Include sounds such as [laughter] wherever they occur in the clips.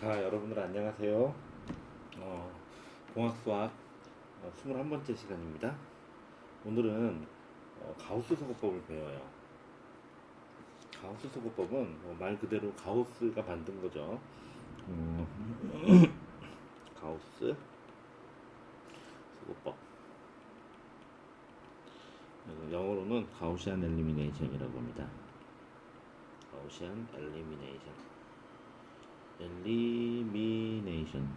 자, 여러분들 안녕하세요. 어, 공학 수학 어, 21번째 시간입니다. 오늘은 어, 가우스 소거법을 배워요. 가우스 소거법은 뭐말 그대로 가우스가 만든 거죠. 음, [coughs] 가우스 소거법. 영어로는 가우시안 엘리미네이션이라고 합니다. 가우시안 엘리미네이션. 엘리미네이션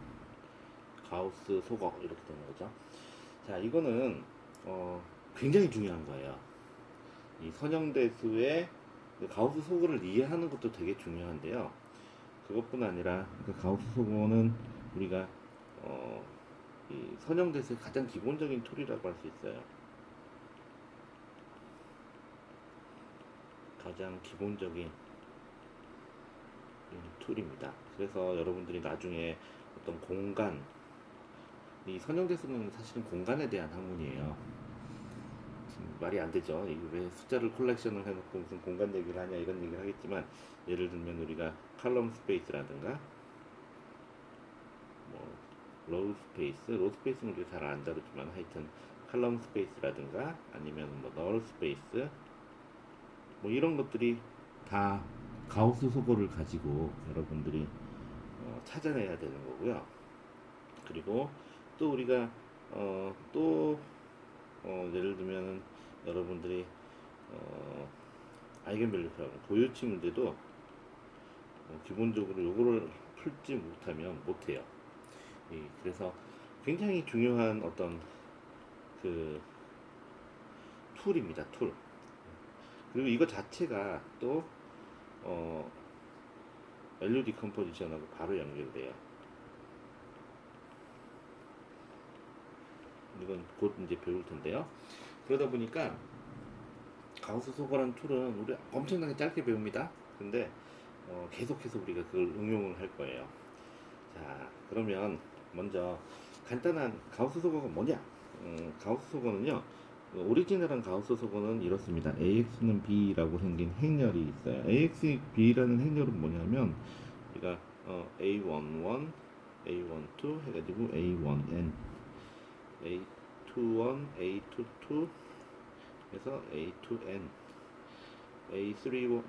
가우스 소거 이렇게 되는 거죠. 자, 이거는 어, 굉장히 중요한 거예요. 이 선형대수의 그 가우스 소거를 이해하는 것도 되게 중요한데요. 그것뿐 아니라 그 가우스 소거는 우리가 어, 이 선형대수의 가장 기본적인 툴이라고 할 수 있어요. 가장 기본적인 음, 툴입니다. 그래서 여러분들이 나중에 어떤 공간, 이 선형대수는 사실은 공간에 대한 학문이에요. 말이 안 되죠. 왜 숫자를 콜렉션을 해놓고 무슨 공간 얘기를 하냐 이런 얘기를 하겠지만 예를 들면 우리가 칼럼 스페이스라든가 뭐 로우 스페이스, 로우 스페이스는 우리가 잘 안 다루지만 하여튼 칼럼 스페이스라든가 아니면 뭐 널 스페이스 뭐 이런 것들이 다 가우스 소거를 가지고 여러분들이 어, 찾아내야 되는 거고요. 그리고 또 우리가 어, 또 어, 예를 들면 여러분들이 어, 아이겐밸류 표현 고유치 문제도 어, 기본적으로 요거를 풀지 못하면 못해요. 이, 그래서 굉장히 중요한 어떤 그 툴입니다. 툴. 그리고 이거 자체가 또 어, 밸류 디컴포지션하고 바로 연결돼요. 이건 곧 이제 배울 텐데요. 그러다 보니까 가우스 소거라는 툴은 우리 엄청나게 짧게 배웁니다. 근데 어, 계속해서 우리가 그걸 응용을 할 거예요. 자, 그러면 먼저 간단한 가우스 소거가 뭐냐? 음, 가우스 소거는요. 그 오리지널한 가우스 소거는 이렇습니다. AX는 B라고 생긴 행렬이 있어요. AX B라는 행렬은 뭐냐면 우리가 어, A11, A12 해가지고 A1N, A21, A22 해서 A2N, A31,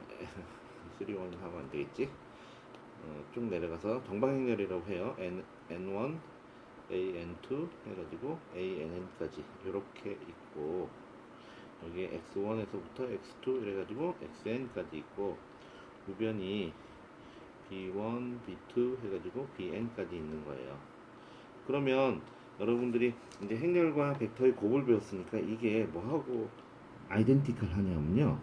31 하면 안 되겠지? 어, 쭉 내려가서 정방행렬이라고 해요. N, N1, AN2 해가지고 ANN까지 이렇게 있고 여기에 X1에서부터 X2 이래가지고 XN까지 있고 우변이 B1, B2 해가지고 BN까지 있는 거예요. 그러면 여러분들이 이제 행렬과 벡터의 곱을 배웠으니까 이게 뭐하고 아이덴티컬 하냐면요.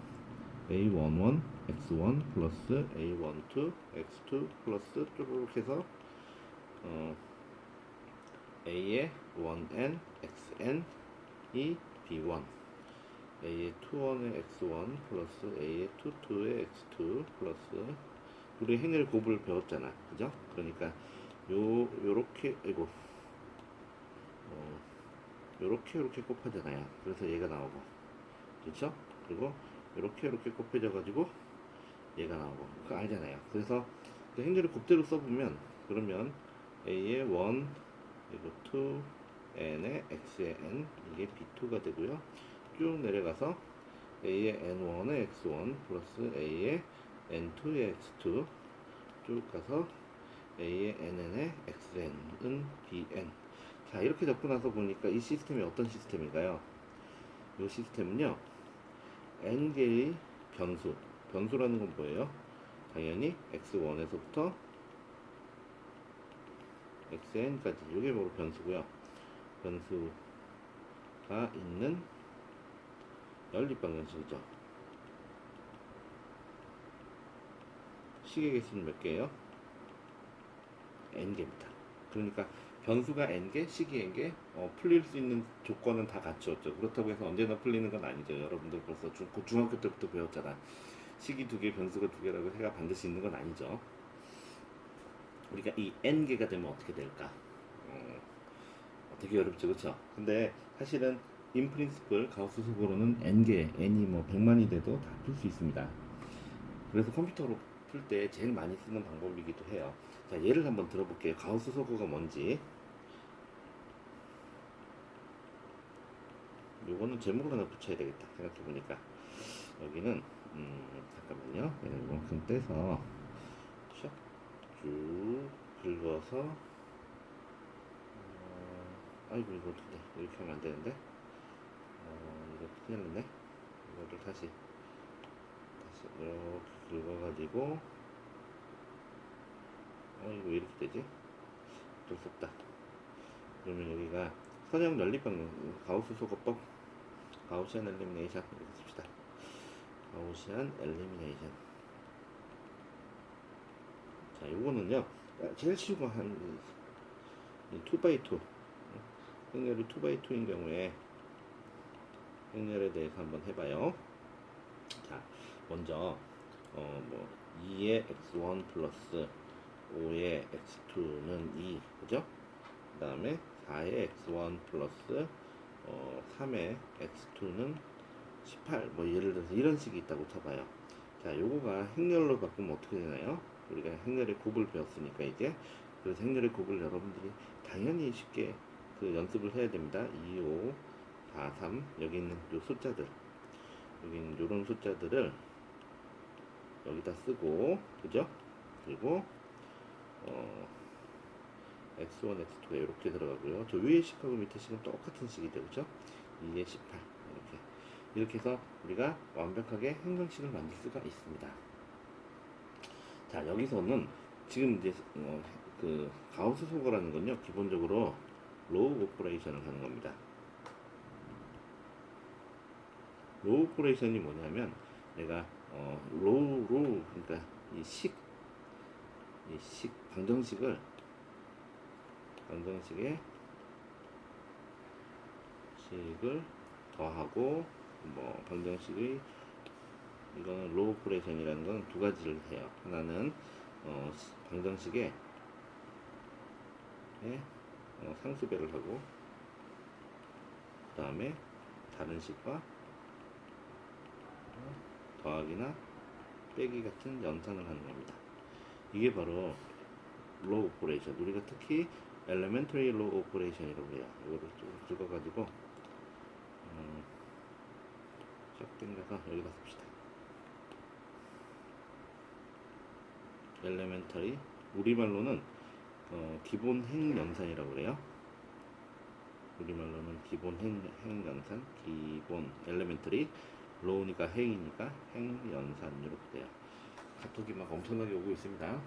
A11, X1 플러스 A12, X2 플러스 쭉 해서 어, A의 1n, xn 이 b1 A의 2원의 x1 플러스 A의 22의 x2 플러스 우리 행렬 곱을 배웠잖아. 그죠? 그러니까 요 요렇게 이거 어, 요렇게 요렇게 곱하잖아요. 그래서 얘가 나오고. 그렇죠? 그리고 요렇게 요렇게 곱해져 가지고 얘가 나오고. 그거 알잖아요. 그래서 그 행렬을 곱대로 써보면 그러면 A의 1 그리고 2n의 x의 n 이게 b2가 되고요. 쭉 내려가서 a의 n1의 x1 플러스 a의 n2의 x2 쭉 가서 a의 nn의 xn은 bn 자 이렇게 적고 나서 보니까 이 시스템이 어떤 시스템인가요? 이 시스템은요 n 개의 변수 변수라는 건 뭐예요? 당연히 x1에서부터 xn까지 이게 바로 변수고요. 변수가 있는 연립방정식이죠. 식의 개수는 몇 개예요? n개입니다. 그러니까 변수가 n개, 식이 n개, 어, 풀릴 수 있는 조건은 다 갖추었죠. 그렇다고 해서 언제나 풀리는 건 아니죠. 여러분들 벌써 중, 중학교 때부터 배웠잖아. 식이 두 개, 변수가 두 개라고 해가 반드시 있는 건 아니죠. 우리가 이 n개가 되면 어떻게 될까? 어, 되게 어렵죠, 그렇죠? 근데 사실은 principle 가우스 속으로는 n개, n이 뭐 100만이 돼도 다 풀 수 있습니다. 그래서 컴퓨터로 풀 때 제일 많이 쓰는 방법이기도 해요. 자, 예를 한번 들어볼게요. 가우스 소거가 뭔지. 요거는 제목을 하나 붙여야 되겠다. 생각해보니까. 여기는, 음, 잠깐만요. 이만큼 떼서, 샥, 쭉 긁어서, 어, 아이고, 이거 어떻게, 돼? 이렇게 하면 안 되는데. 어, 이거 큰일 났네. 이거를 다시, 다시 이렇게 긁어가지고, 어, 이거 왜 이렇게 되지? 어쩔 수 없다. 그러면 여기가 선형 연립방 가우스 소거법 가우시안 엘리미네이션 이렇게 씁시다. 가우시안 엘리미네이션. 자, 요거는요. 제일 쉬운 거한 2x2 행렬이 2x2인 경우에 행렬에 대해서 한번 해봐요. 자, 먼저 어, 뭐 2의 x1 플러스 5의 x2는 2, 그죠? 그 다음에 4의 x1 플러스 어, 3의 x2는 18, 뭐 예를 들어서 이런 식이 있다고 쳐봐요. 자, 요거가 행렬로 바꾸면 어떻게 되나요? 우리가 행렬의 곱을 배웠으니까 이제 그래서 행렬의 곱을 여러분들이 당연히 쉽게 그 연습을 해야 됩니다. 2, 5, 4, 3 여기 있는 요 숫자들 여기 있는 요런 숫자들을 여기다 쓰고 그죠? 그리고 어, x1, x2가 이렇게 들어가고요. 저 위에 식하고 밑에 식은 똑같은 식이죠, 그죠? 2에 18 이렇게 이렇게 해서 우리가 완벽하게 행정식을 만들 수가 있습니다. 자 여기서는 지금 이제 어, 그 가우스 소거라는 건요 기본적으로 로우 오퍼레이션을 하는 겁니다. 로우 오퍼레이션이 뭐냐면 내가 어, 로우 로우 그러니까 이식 이식 방정식을 방정식에 식을 더하고 뭐 방정식의 이거는 로우 오퍼레이션이라는 건 두 가지를 해요. 하나는 어, 시- 방정식에 에, 어, 상수배를 하고 그 다음에 다른 식과 어, 더하기나 빼기 같은 연산을 하는 겁니다. 이게 바로 로우 오퍼레이션. 우리가 특히 elementary low operation이라고 해요. 이거를 좀 긁어가지고 음, 쫙 당겨서 여기다 씁시다. Elementary 우리말로는 어, 기본 행 연산이라고 그래요. 우리말로는 기본 행, 행 연산, 기본 elementary low니까 행이니까 행 연산 이렇게 돼요. 카톡이 막 엄청나게 오고 있습니다.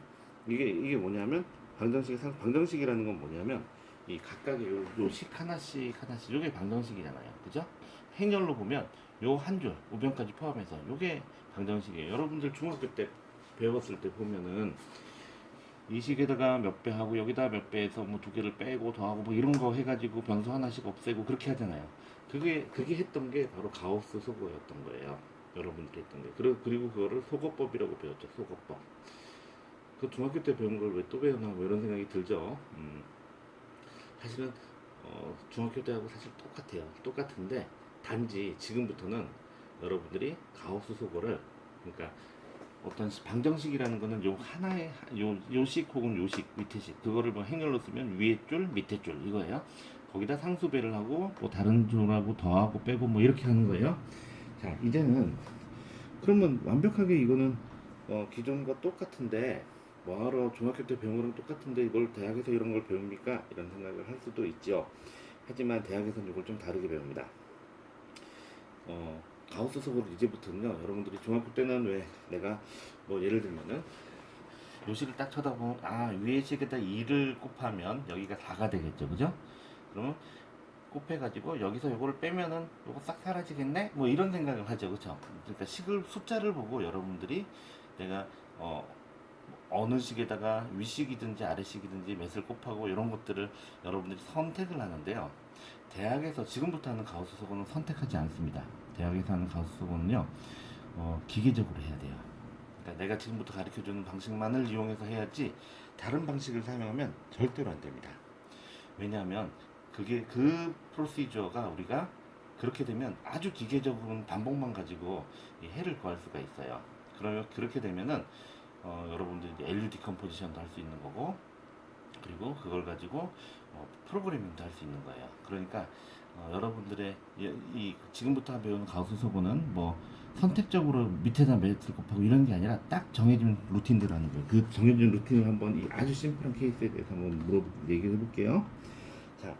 이게 이게 뭐냐면 방정식의 상 방정식이라는 건 뭐냐면 이 각각의 요, 요식 하나씩 하나씩 요게 방정식이잖아요. 그죠? 행렬로 보면 요 한 줄 우변까지 포함해서 요게 방정식이에요. 여러분들 중학교 때 배웠을 때 보면은 이 식에다가 몇 배 하고 여기다 몇 배해서 뭐 두 개를 빼고 더하고 뭐 이런 거 해가지고 변수 하나씩 없애고 그렇게 하잖아요. 그게 그게 했던 게 바로 가우스 소거였던 거예요. 여러분들이 했던 게. 그리고 그리고 그거를 소거법이라고 배웠죠. 소거법. 그 중학교 때 배운 걸 왜 또 배우나 뭐 이런 생각이 들죠. 음. 사실은 어, 중학교 때하고 사실 똑같아요. 똑같은데 단지 지금부터는 여러분들이 가우스 소거를 그러니까 어떤 시- 방정식이라는 거는 요 하나의 하- 요 요식 혹은 요식 밑에 식 그거를 뭐 행렬로 쓰면 위에 줄 밑에 줄 이거예요. 거기다 상수배를 하고 뭐 다른 줄하고 더하고 빼고 뭐 이렇게 하는 거예요. 자 이제는 그러면 완벽하게 이거는 어, 기존과 똑같은데 뭐하러 중학교 때 배운 거랑 똑같은데 이걸 대학에서 이런 걸 배웁니까? 이런 생각을 할 수도 있죠. 하지만 대학에서는 이걸 좀 다르게 배웁니다. 어, 가우스 속으로 이제부터는요. 여러분들이 중학교 때는 왜 내가 뭐 예를 들면은 요식을 딱 쳐다보면 아 위에 식에다 2를 곱하면 여기가 4가 되겠죠. 그죠? 그러면 곱해가지고 여기서 요거를 빼면은 요거 싹 사라지겠네? 뭐 이런 생각을 하죠. 그쵸? 그러니까 식을 숫자를 보고 여러분들이 내가 어 어느 식에다가 위식이든지 아래식이든지 몇을 곱하고 이런 것들을 여러분들이 선택을 하는데요. 대학에서 지금부터 하는 가우스 소고는 선택하지 않습니다. 대학에서 하는 소고는요, 어, 기계적으로 해야 돼요. 그러니까 내가 지금부터 가르쳐 주는 방식만을 이용해서 해야지 다른 방식을 사용하면 절대로 안 됩니다. 왜냐하면 그게 그 프로시저가 우리가 그렇게 되면 아주 기계적으로는 반복만 가지고 이 해를 구할 수가 있어요. 그러면 그렇게 되면은 어, 여러분들 이제 LU 디컴포지션도 할 수 있는 거고 그리고 그걸 가지고 어, 프로그래밍도 할 수 있는 거예요. 그러니까 어, 여러분들의 이, 이 지금부터 배우는 가우스 소고는 뭐 선택적으로 밑에다 매트를 곱하고 이런 게 아니라 딱 정해진 루틴대로 하는 거예요. 그 정해진 루틴을 한번 이 아주 심플한 케이스에 대해서 한번 물어 얘기해 볼게요. 자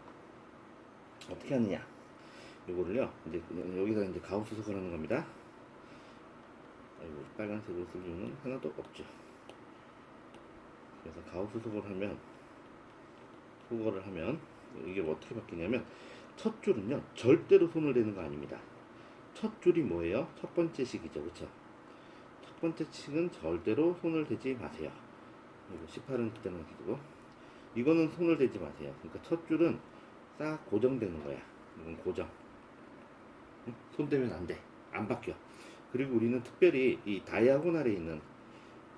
어떻게 하느냐? 이거를요 이제 여기다 이제 가우스 소고를 하는 겁니다. 아이고 빨간색으로 쓸 이유는 하나도 없죠. 그래서 가우스 소거를 하면 소거를 하면 이게 어떻게 바뀌냐면 첫 줄은요 절대로 손을 대는 거 아닙니다. 첫 줄이 뭐예요? 첫 번째 식이죠, 그렇죠? 첫 번째 식은 절대로 손을 대지 마세요. 이거 18은 그때는 가지고 이거는 손을 대지 마세요. 그러니까 첫 줄은 싹 고정되는 거야. 이건 고정. 응? 손 대면 안 돼. 안 바뀌어. 그리고 우리는 특별히 이 다이아고날에 있는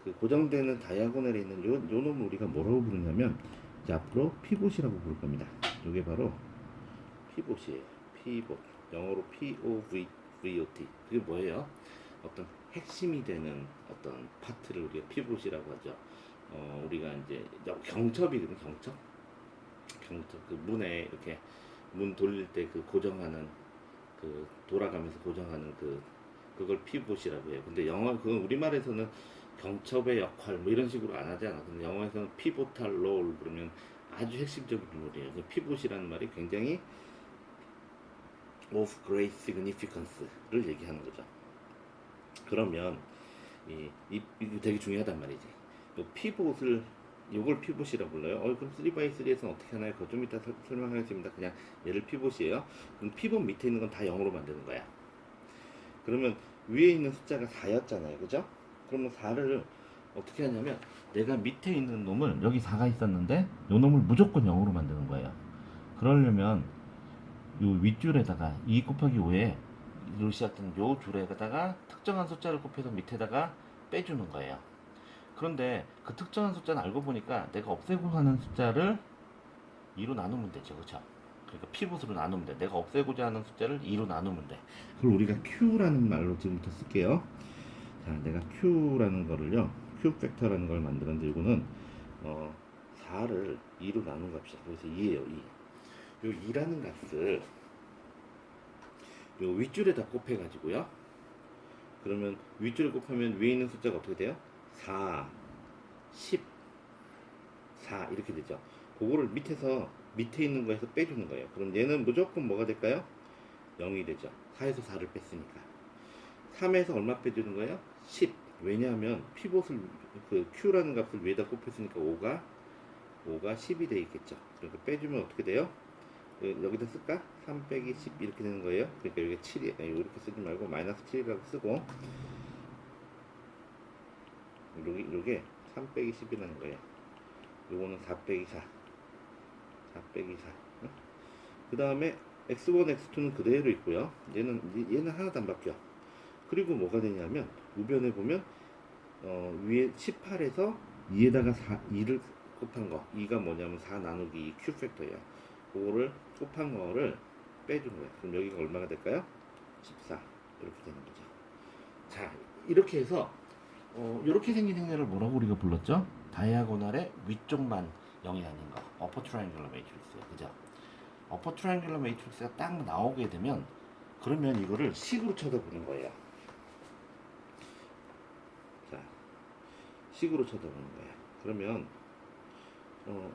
그 고정되는 다이아고날에 있는 요, 요 놈을 우리가 뭐라고 부르냐면 이제 앞으로 피봇이라고 부를 겁니다. 이게 바로 피봇이에요. 피봇. 영어로 P-O-V-V-O-T. 그게 뭐예요? 어떤 핵심이 되는 어떤 파트를 우리가 피봇이라고 하죠. 어, 우리가 이제 경첩이거든, 경첩. 경첩. 그 문에 이렇게 문 돌릴 때 그 고정하는 그 돌아가면서 고정하는 그 그걸 피봇이라고 해요. 근데 영어 그건 우리말에서는 경첩의 역할 뭐 이런 식으로 안 하잖아. 근데 영어에서는 피보탈 롤 그러면 아주 핵심적인 롤이에요. 그 피봇이라는 말이 굉장히 of great significance를 얘기하는 거죠. 그러면 이, 이 이거 되게 중요하단 말이지. 이 피봇을 요걸 피봇이라고 불러요. 어, 그럼 3x3에서는 어떻게 하나요? 그거 좀 이따 설- 설명하겠습니다. 그냥 얘를 피봇이에요. 그럼 피봇 밑에 있는 건 다 0으로 만드는 거야. 그러면 위에 있는 숫자가 4였잖아요. 그죠? 그러면 4를 어떻게 하냐면 내가 밑에 있는 놈을 여기 4가 있었는데 요 놈을 무조건 0으로 만드는 거예요. 그러려면 요 윗줄에다가 2 곱하기 5에 로 시작되는 요 줄에다가 특정한 숫자를 곱해서 밑에다가 빼주는 거예요. 그런데 그 특정한 숫자는 알고 보니까 내가 없애고 하는 숫자를 2로 나누면 되죠. 그렇죠? 그러니까 피봇으로 나누면 돼. 내가 없애고자 하는 숫자를 2로 나누면 돼. 그걸 우리가 Q라는 말로 지금부터 쓸게요. 자, 내가 Q라는 거를요. Q 팩터라는 걸 이거는 어, 4를 2로 나눈 값이야. 그래서 2예요, 2. 요 2라는 값을 요 윗줄에다 곱해 가지고요. 그러면 윗줄에 곱하면 위에 있는 숫자가 어떻게 돼요? 4, 10, 4 이렇게 되죠. 그거를 밑에서 밑에 있는 거에서 빼주는 거예요. 그럼 얘는 무조건 뭐가 될까요? 0이 되죠. 4에서 4를 뺐으니까. 3에서 얼마 빼주는 거예요? 10. 왜냐하면 피봇을 그 Q라는 값을 위에다 곱했으니까 5가 5가 10이 돼 있겠죠. 그러니까 빼주면 어떻게 돼요? 여- 여기다 쓸까? 3 빼기 10 이렇게 되는 거예요. 그러니까 여기 7이 아니 이렇게 쓰지 말고 마이너스 7이라고 쓰고 여기 요게 3 빼기 10이라는 거예요. 요거는 4 빼기 4. 4 빼기 4. 그 다음에 x1, x2는 그대로 있고요. 얘는 얘는 하나도 안 바뀌어. 그리고 뭐가 되냐면 우변에 보면 어, 위에 18에서 2에다가 4, 2를 곱한 거 2가 뭐냐면 4 나누기 2 q 팩터예요. 그거를 곱한 거를 빼준 거예요. 그럼 여기가 얼마가 될까요? 14 이렇게 되는 거죠. 자 이렇게 해서 어, 이렇게 생긴 행렬을 뭐라고 우리가 불렀죠? 다이아고날의 위쪽만 0이 아닌 거 어퍼 트라이앵글러 매트릭스예요. 그죠? 어퍼 트라이앵글러 매트릭스가 딱 나오게 되면 그러면 이거를 식으로 쳐다보는 거예요. 자, 식으로 쳐다보는 거예요. 그러면 어,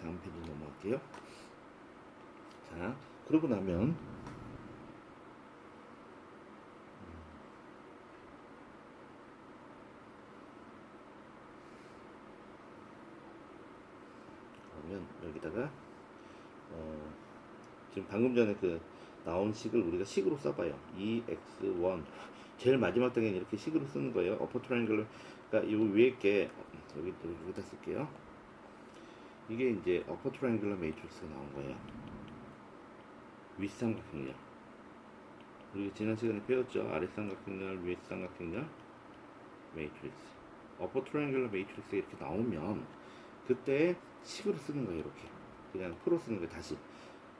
다음 페이지 넘어갈게요. 자, 그러고 나면 그러면 여기다가 어, 지금 방금 전에 그 나온 식을 우리가 식으로 써봐요. 2x1 제일 마지막 단계는 이렇게 식으로 쓰는 거예요. 어퍼 트라이앵글러 그러니까 요 위에 게 여기 또 여기다 쓸게요. 이게 이제 어퍼 트라이앵글러 매트릭스가 나온 거예요. 윗삼각형렬. 우리가 지난 시간에 배웠죠. 아랫삼각형렬, 윗삼각형렬 매트릭스. 어퍼 트라이앵글러 매트릭스가 이렇게 나오면 그때 식으로 쓰는 거예요. 이렇게 그냥 풀어 쓰는 거예요. 다시.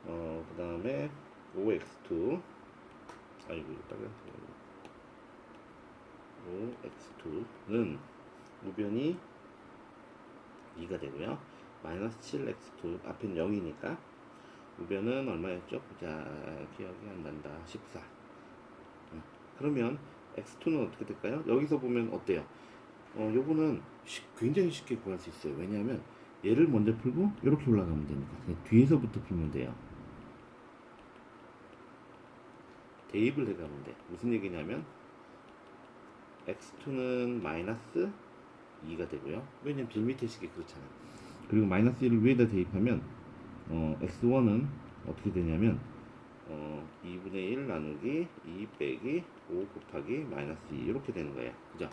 어, 그 다음에 5x2 아이고 빨간색 로 x2는 우변이 2가 되고요. 마이너스 7x2 앞엔 0이니까 우변은 얼마였죠? 보자 기억이 안 난다. 14. 어, 그러면 x2는 어떻게 될까요? 여기서 보면 어때요? 어, 요거는 쉽- 굉장히 쉽게 구할 수 있어요. 왜냐하면 얘를 먼저 풀고 이렇게 올라가면 되니까 뒤에서부터 풀면 돼요. 대입을 해가면 돼. 무슨 얘기냐면 x2는 마이너스 2가 되고요. 왜냐면 빌미테식이 그렇잖아. 그리고 마이너스 1을 위에다 대입하면 어, x1은 어떻게 되냐면 어, 2분의 1 나누기 2 빼기 5 곱하기 마이너스 2 이렇게 되는 거예요. 그죠?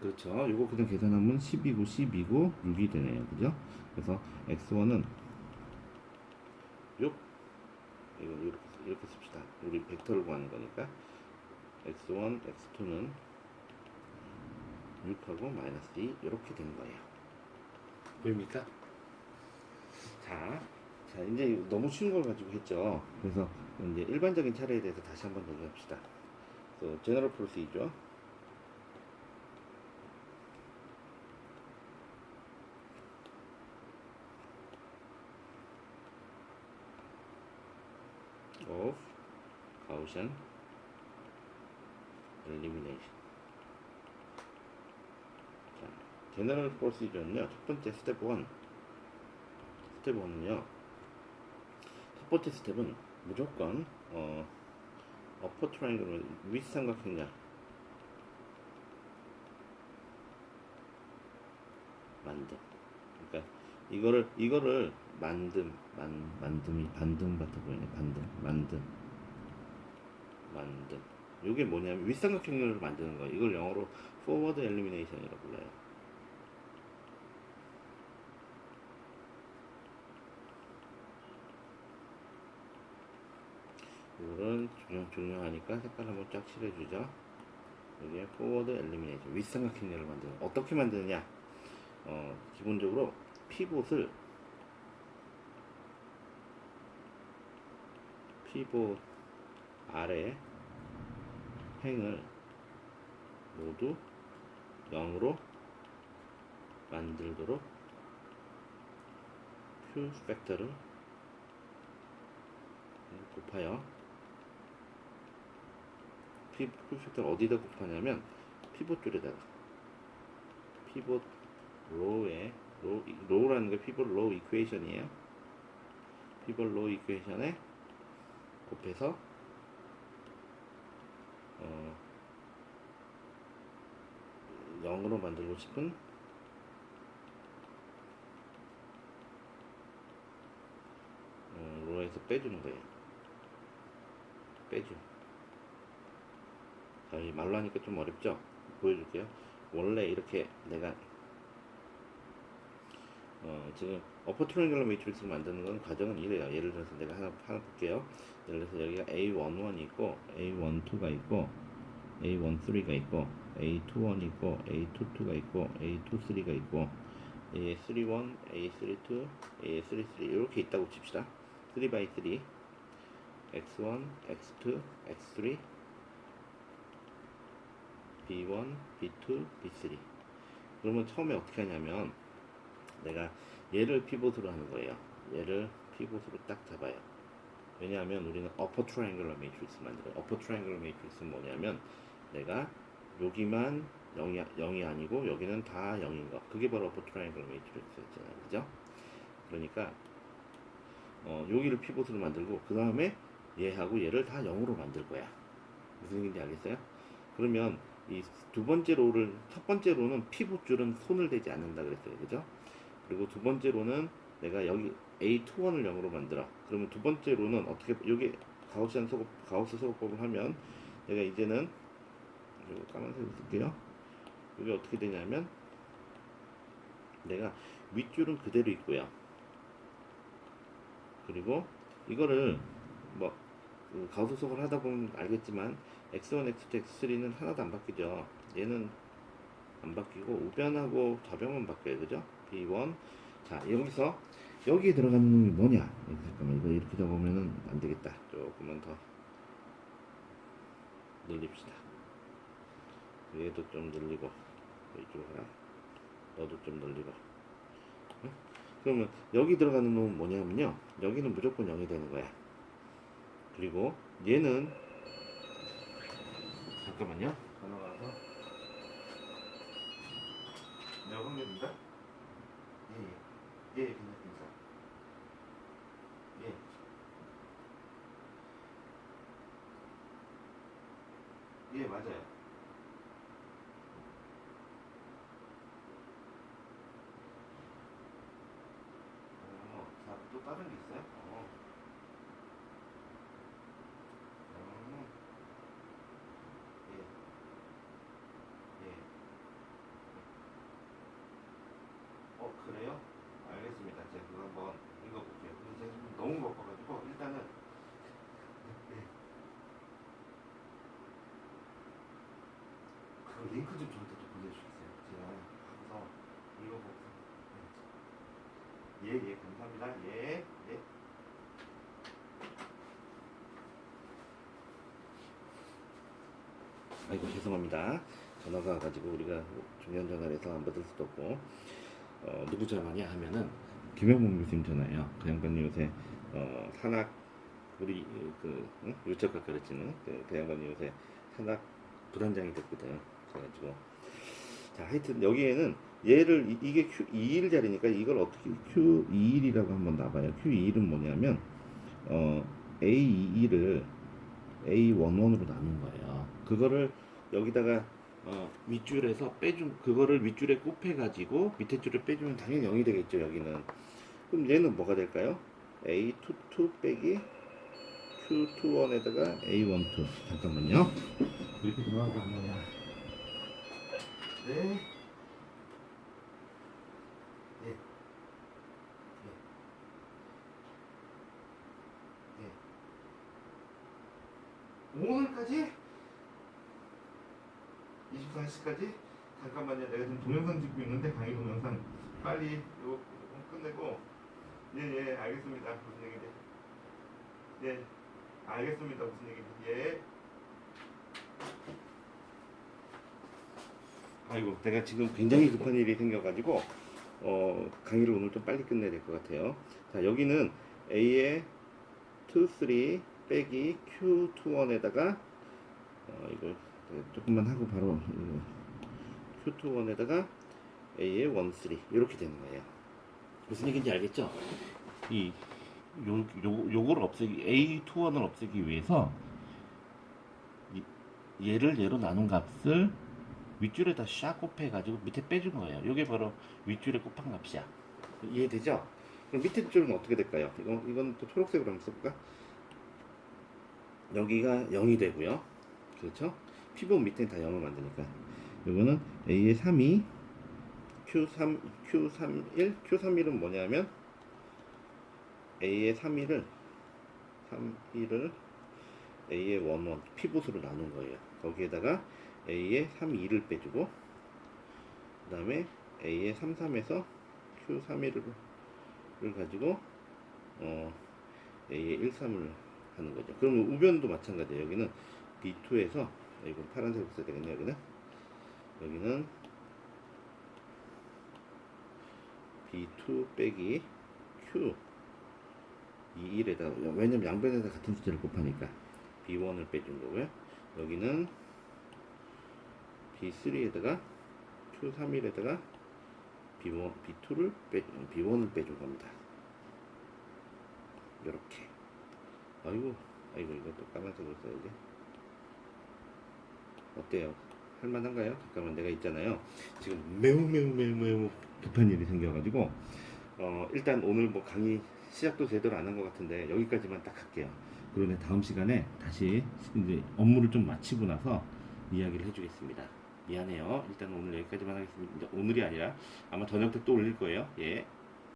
그렇죠. 이거 그냥 계산하면 10이고 10이고 6이 되네요. 그죠? 그래서 x1은 6 이거 이렇게, 이렇게 씁시다. 우리 벡터를 구하는 거니까 x1, x2는 6하고 마이너스 2 이렇게 되는 거예요. 보입니까? 자, 자 이제 너무 쉬운 걸 가지고 했죠. 그래서 이제 일반적인 차례에 대해서 다시 한번 얘기합시다. 그래서 제너럴 프로시죠. Of Gaussian elimination. 자, general procedure는요. 첫 번째 스텝 1. 스텝 1은요. 첫 번째 스텝은 무조건 어 어퍼 트라이앵글은 윗삼각형이야. 만듦. 이거를 이거를 만듦 만 만듦이 반등 같아 보이네. 반등 만듦. 만듦. 이게 뭐냐면 윗삼각형을 만드는 거 이걸 영어로 forward elimination이라고 불러요. 이거는 중요, 중요하니까 색깔 한번 쫙 칠해주죠. 이게 forward elimination 윗삼각형을 만드는 거. 어떻게 만드느냐? 어, 기본적으로 피봇을 피봇 아래 행을 모두 0으로 만들도록 q 팩터를 곱하여 피, q 팩터를 어디다 곱하냐면 피봇 줄에다가 피봇 로우에 로, 로우라는 게 피봇 로우 이퀘이션이에요. 피봇 로우 이퀘이션에 곱해서 어, 0으로 만들고 싶은 어, 로에서 빼주는 거예요. 빼줘. 자, 이 말로 하니까 좀 어렵죠? 보여줄게요. 원래 이렇게 내가 어, 지금 어퍼 트라이앵글러 매트릭스를 만드는 건 과정은 이래요. 예를 들어서 내가 하나, 하나 볼게요. 예를 들어서 여기가 A11이 있고, A12가 있고, A13가 있고, A21이 있고, A22가 있고, A23가 있고, A31, A32, A33 이렇게 있다고 칩시다. 3x3 X1, X2, X3 B1, B2, B3 그러면 처음에 어떻게 하냐면 내가 얘를 피봇으로 하는 거예요. 얘를 피봇으로 딱 잡아요. 왜냐하면 우리는 트라이앵글러 매트릭스 만들어요. 어퍼 트라이앵글러 매트릭스는 뭐냐면 내가 여기만 0이, 0이 아니고 여기는 다 0인 거. 그게 바로 어퍼 트라이앵글러 매트릭스였잖아요. 그죠? 그러니까 어, 여기를 피봇으로 만들고 그 다음에 얘하고 얘를 다 0으로 만들 거야. 무슨 얘기인지 알겠어요? 그러면 이 두 번째 로를 첫 번째 로는 피봇 줄은 손을 대지 않는다 그랬어요. 그죠? 그리고 두 번째 로는 내가 여기 A21을 0으로 만들어. 그러면 두 번째 로는 어떻게 여기 가우스한 소급 가우스 소급법을 하면 내가 이제는 이거 까만색으로 쓸게요. 여기 어떻게 되냐면 내가 윗줄은 그대로 있고요. 그리고 이거를 뭐그 가우스 소급을 하다 보면 알겠지만 x1, x2, x3는 하나도 안 바뀌죠. 얘는 안 바뀌고 우변하고 좌변만 바뀌어요. 그죠? B1 자 여기서 여기에 들어가는 놈이 뭐냐? 잠깐만 이거 이렇게 적으면은 안 되겠다. 조금만 더 늘립시다. 얘도 좀 늘리고 이쪽으로 가라 너도 좀 늘리고. 응? 그러면 여기 들어가는 놈은 뭐냐면요. 여기는 무조건 0이 되는 거야. 그리고 얘는 잠깐만요. 전화 와서. 네 확률입니다 예, 괜찮습니다 예 예, 맞아요. 어, 자, 또 다른 게 있어요? 어. 음. 예. 예. 어, 그래요? 알겠습니다. 제가 그거 한번 읽어볼게요. 근데 너무 바빠가지고, 일단은. 예. 그 링크 좀 저한테 좀 보내주시겠어요? 제가 가서 읽어보고. 예, 예, 감사합니다. 예, 예. 아이고 죄송합니다. 전화가 와가지고 우리가 중요한 전화를 해서 안 받을 수도 없고 어, 누구 전화냐 하면은 김영봉 교수님 전화예요. 그 양반님 요새 어, 산악 우리 그 응? 유적학 가르치는 그, 그 양반님 요새 산악 부단장이 됐거든. 그래가지고 자 하여튼 여기에는 얘를 이- 이게 Q21 자리니까 이걸 어떻게 Q21이라고 한번 놔봐요. Q21은 뭐냐면 어, A22를 A11으로 나눈 거예요. 그거를 여기다가 어, 윗줄에서 빼준 그거를 윗줄에 곱해 가지고 밑에 줄에 빼주면 당연히 0이 되겠죠 여기는 그럼 얘는 뭐가 될까요? A22 빼기 Q21에다가 A12 잠깐만요 이렇게 들어가고 뭐냐 네 예. 예. 예. 오늘까지 24시까지 잠깐만요. 내가 지금 동영상 찍고 있는데 강의 동영상 빨리 이거 끝내고. 예예 알겠습니다. 무슨 얘기인지. 예 알겠습니다. 무슨 얘기인지. 예. 아이고 내가 지금 굉장히 급한 일이 생겨가지고 어 강의를 오늘 좀 빨리 끝내야 될 것 같아요. 자 여기는 A의 2, 3 빼기 Q21에다가 어 네, 조금만 하고 바로 Q21에다가 A의 1, 3 이렇게 되는 거예요. 무슨 얘기인지 알겠죠? 이 요, 요, 요걸 없애기 A21을 없애기 위해서 이, 얘를 얘로 나눈 값을 윗줄에다 샥 곱해가지고 밑에 빼준 거예요. 이게 바로 윗줄에 곱한 값이야. 이해되죠? 그럼 밑에 줄은 어떻게 될까요? 이거, 이건 또 초록색으로 한번 써볼까? 여기가 0이 되고요. 그렇죠? 피본 밑에 다 0을 만드니까 이거는 A의 3이 Q3 Q31 Q31은 뭐냐면 A의 3일을 3일을 A의 11 피봇으로 나눈 거예요. 거기에다가 A의 32를 빼주고 그 다음에 A의 33에서 Q31을 가지고 어 A의 13을 하는 거죠. 그럼 우변도 마찬가지예요. 여기는 B2에서 이건 파란색으로 써야 되겠네 여기는. 여기는 B2 빼기 Q 21에다 왜냐면 양변에다 같은 숫자를 곱하니까 B1을 빼준 거고요. 여기는 B3에다가 Q31에다가 B1, B2를 빼, B1을 빼준 겁니다. 이렇게. 아이고 아이고 이것도 까만색으로 써야지 어때요? 할만한가요? 잠깐만 내가 있잖아요. 지금 매우 매우 매우 매우 급한 일이 생겨가지고 어 일단 오늘 뭐 강의 시작도 제대로 안 한 것 같은데 여기까지만 딱 할게요. 그러면 다음 시간에 다시 이제 업무를 좀 마치고 나서 이야기를 해주겠습니다. 미안해요. 일단 오늘 여기까지만 하겠습니다. 오늘이 아니라 아마 저녁 때 또 올릴 거예요. 예.